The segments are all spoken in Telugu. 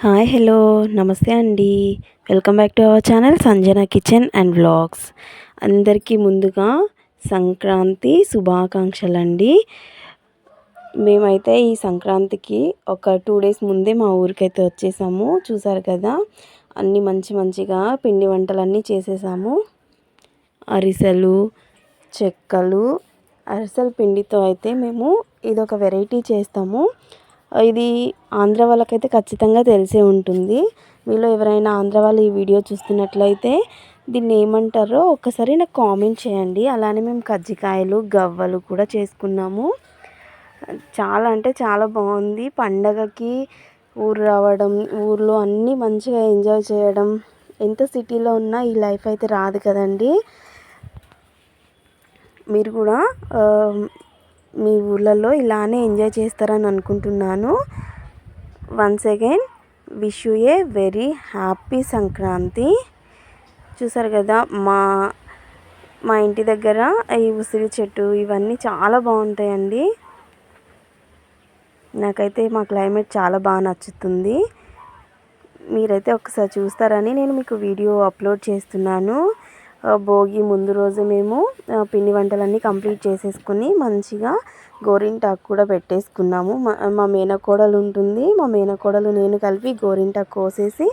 Hi hello. నమస్తే అండి. Welcome back to our channel Sanjana kitchen and vlogs. అందరికీ ముందుగా సంక్రాంతి శుభాకాంక్షలు అండి మేమైతే ఈ సంక్రాంతికి ఒక టూ డేస్ ముందే మా ఊరికైతే వచ్చేసాము. చూసారు కదా? అన్నీ మంచి మంచిగా పిండి వంటలన్నీ చేసేసాము. అరిసెలు చెక్కలు అరిసెల పిండితో అయితే మేము ఇదొక వెరైటీ చేస్తాము. ఇది ఆంధ్ర వాళ్ళకైతే ఖచ్చితంగా తెలిసే ఉంటుంది. మీలో ఎవరైనా ఆంధ్ర వాళ్ళు ఈ వీడియో చూస్తున్నట్లయితే దీన్ని ఏమంటారో ఒక్కసారి నాకు కామెంట్ చేయండి. అలానే మేము కజ్జికాయలు గవ్వలు కూడా చేసుకున్నాము. చాలా అంటే చాలా బాగుంది. పండగకి ఊరు రావడం ఊర్లో అన్నీ మంచిగా ఎంజాయ్ చేయడం ఎంత సిటీలో ఉన్నా ఈ లైఫ్ అయితే రాదు కదండి. మీరు కూడా మీ ఊళ్ళల్లో ఇలానే ఎంజాయ్ చేస్తారని అనుకుంటున్నాను. Once again wish you a very happy Sankranti. చూసారు కదా మా మా ఇంటి దగ్గర ఈ ఉసిరి చెట్టు ఇవన్నీ చాలా బాగుంటాయండి. నాకైతే మా క్లైమేట్ చాలా బాగా నచ్చుతుంది. మీరైతే ఒకసారి చూస్తారని నేను మీకు వీడియో అప్లోడ్ చేస్తున్నాను. భోగి ముందు రోజు మేము పిండి వంటలన్నీ కంప్లీట్ చేసేసుకుని మంచిగా గోరింటాకు కూడా పెట్టేసుకున్నాము. మా మేనకోడలు ఉంటుంది. మా మేనకోడలు నేను కలిపి గోరింటాకు కోసేసి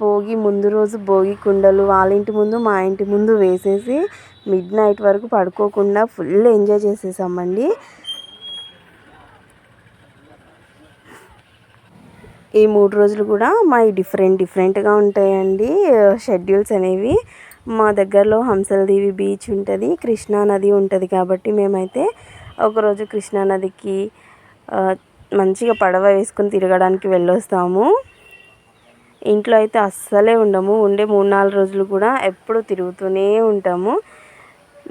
భోగి ముందు రోజు భోగి కుండలు వాళ్ళ ఇంటి ముందు మా ఇంటి ముందు వేసేసి మిడ్ నైట్ వరకు పడుకోకుండా ఫుల్ ఎంజాయ్ చేసేసామండి. ఈ మూడు రోజులు కూడా మా డిఫరెంట్ డిఫరెంట్గా ఉంటాయండి షెడ్యూల్స్ అనేవి. మా దగ్గరలో హంసలదేవి బీచ్ ఉంటుంది కృష్ణా నది ఉంటుంది కాబట్టి మేమైతే ఒకరోజు కృష్ణా నదికి మంచిగా పడవ వేసుకుని తిరగడానికి వెళ్ళొస్తాము. ఇంట్లో అయితే అస్సలే ఉండము ఉండే మూడు నాలుగు రోజులు కూడా ఎప్పుడు తిరుగుతూనే ఉంటాము.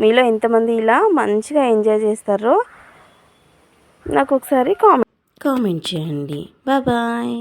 మీలో ఎంతమంది ఇలా మంచిగా ఎంజాయ్ చేస్తారో నాకు ఒకసారి కామెంట్ కామెంట్ చేయండి. బాయ్.